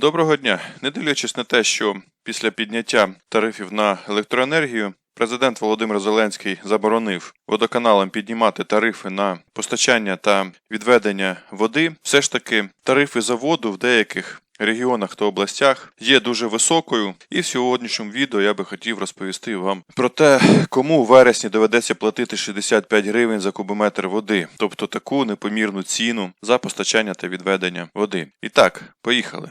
Доброго дня. Не дивлячись на те, що після підняття тарифів на електроенергію президент Володимир Зеленський заборонив водоканалам піднімати тарифи на постачання та відведення води, все ж таки тарифи за воду в деяких регіонах та областях є дуже високою, і в сьогоднішньому відео я би хотів розповісти вам про те, кому у вересні доведеться платити 65 гривень за кубометр води, тобто таку непомірну ціну за постачання та відведення води. І так, поїхали.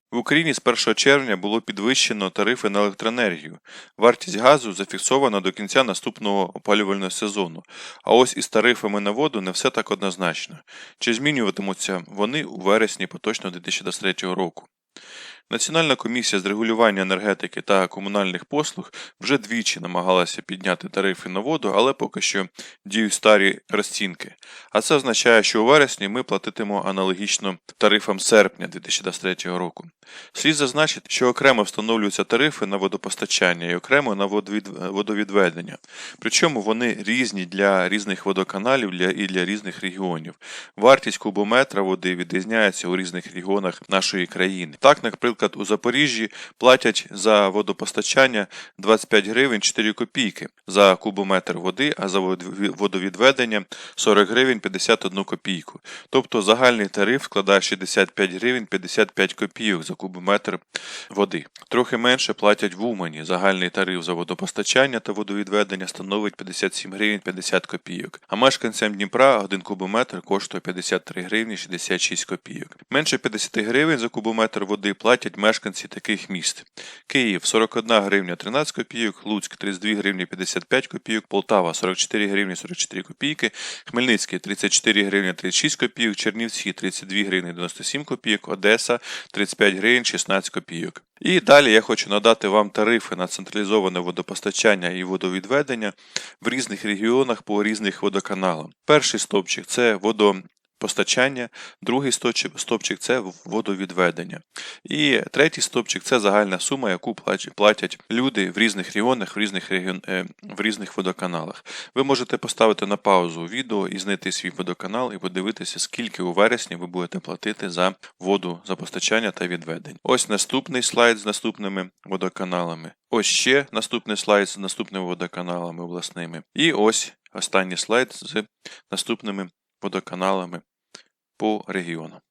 В Україні з 1 червня було підвищено тарифи на електроенергію. Вартість газу зафіксована до кінця наступного опалювального сезону. А ось із тарифами на воду не все так однозначно. Чи змінюватимуться вони у вересні поточно 2023 року? Національна комісія з регулювання енергетики та комунальних послуг вже двічі намагалася підняти тарифи на воду, але поки що діють старі розцінки. А це означає, що у вересні ми платитимо аналогічно тарифам серпня 2023 року. Слід зазначити, що окремо встановлюються тарифи на водопостачання і окремо на водовідведення. Причому вони різні для різних водоканалів і для різних регіонів. Вартість кубометра води відрізняється у різних регіонах нашої країни. Так, наприклад, у Запоріжжі платять за водопостачання 25 гривень 4 копійки за кубометр води, а за водовідведення 40 гривень 51 копійку. Тобто загальний тариф складає 65 гривень 55 копійок за кубометр води. Трохи менше платять в Умані. Загальний тариф за водопостачання та водовідведення становить 57 гривень 50 копійок. А мешканцям Дніпра один кубометр коштує 53 гривні 66 копійок. Менше 50 гривень за кубометр води платять мешканці таких міст. Київ 41 гривня 13 копійок, Луцьк 32 гривні 55 копійок, Полтава 44 гривні 44 копійки, Хмельницький 34 гривні 36 копійок, Чернівці 32 гривні 97 копійок, Одеса 35 гривень 16 копійок. І далі я хочу надати вам тарифи на централізоване водопостачання і водовідведення в різних регіонах по різних водоканалам. Перший стовпчик це водопостачання, другий стовпчик це водовідведення. І третій стовпчик це загальна сума, яку платять люди в різних регіонах, в різних, регіон, е, в різних водоканалах. Ви можете поставити на паузу відео і знайти свій водоканал і подивитися, скільки у вересні ви будете платити за воду за постачання та відведення. Ось наступний слайд з наступними водоканалами. Ось ще наступний слайд з наступними водоканалами обласними. І ось останній слайд з наступними водоканалами по регіонам.